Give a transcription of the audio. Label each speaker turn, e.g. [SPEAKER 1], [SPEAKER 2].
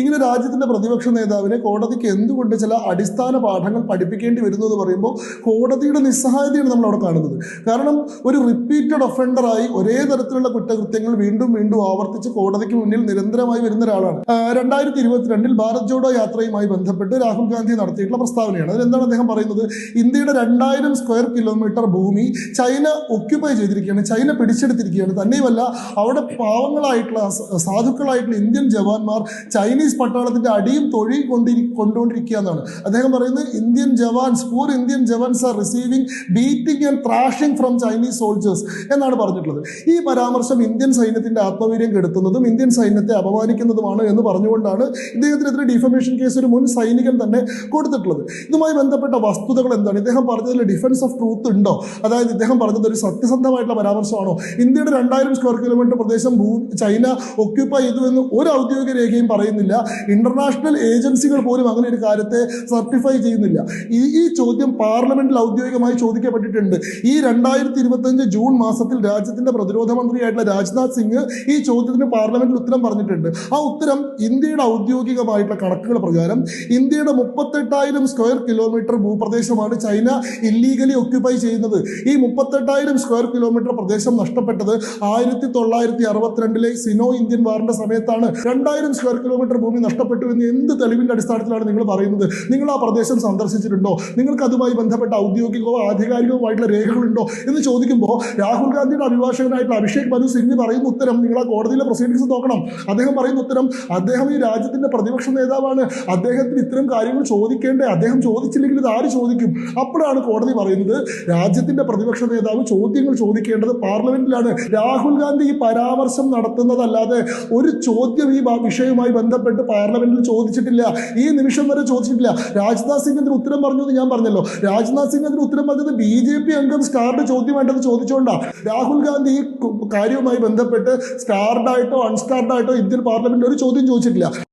[SPEAKER 1] ഇങ്ങനെ രാജ്യത്തിന്റെ പ്രതിപക്ഷ നേതാവിനെ കോടതിക്ക് എന്തുകൊണ്ട് ചില അടിസ്ഥാന പാഠങ്ങൾ പഠിപ്പിക്കേണ്ടി വരുന്നു എന്ന് പറയുമ്പോൾ കോടതിയുടെ നിസ്സഹായതയാണ് നമ്മൾ അവിടെ കാണുന്നത്. കാരണം ഒരു റിപ്പീറ്റഡ് ഒഫൻഡറായി ഒരേ തരത്തിലുള്ള കുറ്റകൃത്യങ്ങൾ വീണ്ടും വീണ്ടും ആവർത്തിച്ച് കോടതിക്ക് മുന്നിൽ നിരന്തരമായി വരുന്ന ഒരാളാണ്. രണ്ടായിരത്തി ഇരുപത്തിരണ്ടിൽ ഭാരത് ജോഡോ യാത്രയുമായി ബന്ധപ്പെട്ട് രാഹുൽ ഗാന്ധി നടത്തിയിട്ടുള്ള പ്രസ്താവനയാണ്. അതിലെന്താണ് അദ്ദേഹം പറയുന്നത്? ഇന്ത്യയുടെ രണ്ടായിരം സ്ക്വയർ കിലോമീറ്റർ ഭൂമി ചൈന ഒക്യുപ്പൈ ചെയ്തിരിക്കുകയാണ് ചൈന പിടിച്ചെടുത്തിരിക്കുകയാണ്. തന്നെയുമല്ല അവിടെ പാവങ്ങളായിട്ടുള്ള സാധുക്കളായിട്ടുള്ള ഇന്ത്യൻ ജവാന്മാർ ചൈനീസ് പട്ടാളത്തിന്റെ അടിയും തൊഴിയും കൊണ്ടിരി കൊണ്ടുകൊണ്ടിരിക്കുക എന്നാണ്. അദ്ദേഹം പറയുന്നത് Indian jawans poor Indian jawans are receiving beating and thrashing from Chinese soldiers എന്നാണ് പറഞ്ഞിട്ടുള്ളത്. ഈ പരാമർശം ഇന്ത്യൻ സൈന്യത്തിന്റെ ആത്മവീര്യം കെടുത്തുന്നതും ഇന്ത്യൻ സൈന്യത്തെ അപമാനിക്കുന്നതുമാണ് എന്ന് പറഞ്ഞുകൊണ്ടാണ് ഇദ്ദേഹത്തിനെതിരെ ഡിഫമേഷൻ കേസ് ഒരു മുൻ സൈനികൻ തന്നെ കൊടുത്തിട്ടുള്ളത്. ഇതുമായി ബന്ധപ്പെട്ട വസ്തുതകൾ എന്താണ്? ഇദ്ദേഹം പറഞ്ഞതിൽ ഡിഫൻസ് ഓഫ് ട്രൂത്ത് ഉണ്ടോ? അതായത് ഇദ്ദേഹം പറഞ്ഞത് ഒരു സത്യസന്ധമായിട്ടുള്ള പരാമർശമാണോ? ഇന്ത്യയുടെ രണ്ടായിരം സ്ക്വയർ കിലോമീറ്റർ പ്രദേശം ഭൂ ചൈന ഒക്യുപ്പൈ ചെയ്തു എന്ന് ഒരു ഔദ്യോഗിക രേഖയും പറയുന്നില്ല. ഇന്റർനാഷണൽ ഏജൻസികൾ പോലും അങ്ങനെ ഒരു കാര്യത്തെ സർട്ടിഫൈ ചെയ്യുന്നില്ല. ഈ ഈ ചോദ്യം പാർലമെന്റിൽ ഔദ്യോഗികമായി ചോദിക്കപ്പെട്ടിട്ടുണ്ട്. ഈ രണ്ടായിരത്തി ഇരുപത്തഞ്ച് ജൂൺ മാസത്തിൽ രാജ്യത്തിന്റെ പ്രതിരോധ മന്ത്രിയായിട്ടുള്ള രാജ്നാഥ് സിംഗ് ഈ ചോദ്യത്തിന് പാർലമെന്റിൽ ഉത്തരം പറഞ്ഞിട്ടുണ്ട്. ആ ഉത്തരം ഇന്ത്യയുടെ ഔദ്യോഗികമായിട്ടുള്ള കണക്കുകൾ പ്രകാരം ഇന്ത്യയുടെ മുപ്പത്തെട്ടായിരം സ്ക്വയർ കിലോമീറ്റർ ഭൂപ്രദേശമാണ് ചൈന ഇല്ലീഗലി ഒക്യുപ്പൈ ചെയ്യുന്നത്. ഈ മുപ്പത്തെട്ടായിരം സ്ക്വയർ കിലോമീറ്റർ പ്രദേശം നഷ്ടപ്പെട്ടത് ആയിരത്തി തൊള്ളായിരത്തി അറുപത്തിരണ്ടിലെ സിനോ ഇന്ത്യൻ വാറിന്റെ സമയത്താണ്. രണ്ടായിരം സ്ക്വയർ കിലോമീറ്റർ ഭൂമി നഷ്ടപ്പെട്ടു എന്ന് എന്ത് തെളിവിന്റെ അടിസ്ഥാനത്തിലാണ് നിങ്ങൾ പറയുന്നത്? നിങ്ങൾ ആ പ്രദേശം സന്ദർശിച്ചിട്ടുണ്ടോ? നിങ്ങൾക്ക് അതുമായി ബന്ധപ്പെട്ട ഔദ്യോഗികമോ ആധികാരികവുമായിട്ടുള്ള രേഖകളുണ്ടോ? എന്ന് ചോദിക്കുമ്പോൾ രാഹുൽ ഗാന്ധിയുടെ അഭിഭാഷകനായിട്ടുള്ള അഭിഷേക് മനു സിംഗ് പറയുന്ന ഉത്തരം നിങ്ങൾ ആ കോടതിയിലെ പ്രൊസീഡിങ്സ് നോക്കണം. അദ്ദേഹം പറയുന്ന ഉത്തരം അദ്ദേഹം ഈ രാജ്യത്തിന്റെ പ്രതിപക്ഷ നേതാവാണ്. അദ്ദേഹത്തിന് ഇത്തരം കാര്യങ്ങൾ ചോദിക്കേണ്ടേ. അദ്ദേഹം ചോദിച്ചില്ലെങ്കിൽ ഇത് ആര് ചോദിക്കും? അപ്പോഴാണ് കോടതി പറയുന്നത് രാജ്യത്തിന്റെ പ്രതിപക്ഷ നേതാവ് ചോദ്യങ്ങൾ ചോദിക്കേണ്ടത് പാർലമെന്റിലാണ്. രാഹുൽ ഗാന്ധി ഈ പരാമർശം നടത്തുന്നതല്ലാതെ ഒരു ചോദ്യം ഈ വിഷയവുമായി ബന്ധപ്പെട്ട് പാർലമെന്റിൽ ചോദിച്ചിട്ടില്ല. ഈ നിമിഷം വരെ ചോദിച്ചിട്ടില്ല. രാജ്നാഥ് സിംഗ് അതിന് ഉത്തരം പറഞ്ഞു എന്ന് ഞാൻ പറഞ്ഞല്ലോ. രാജ്നാഥ് സിംഗ് അതിന് ഉത്തരം പറഞ്ഞത് ബി ജെ പി അംഗം സ്റ്റാർഡ് ചോദ്യമായിട്ടത് ചോദിച്ചുകൊണ്ടാണ് രാഹുൽ ഗാന്ധി ഈ കാര്യവുമായി ബന്ധപ്പെട്ട് സ്റ്റാർഡായിട്ടോ അൺസ്റ്റാർഡായിട്ടോ ഇന്ത്യൻ പാർലമെന്റിൽ ഒരു ചോദ്യം ചോദിച്ചിട്ടില്ല.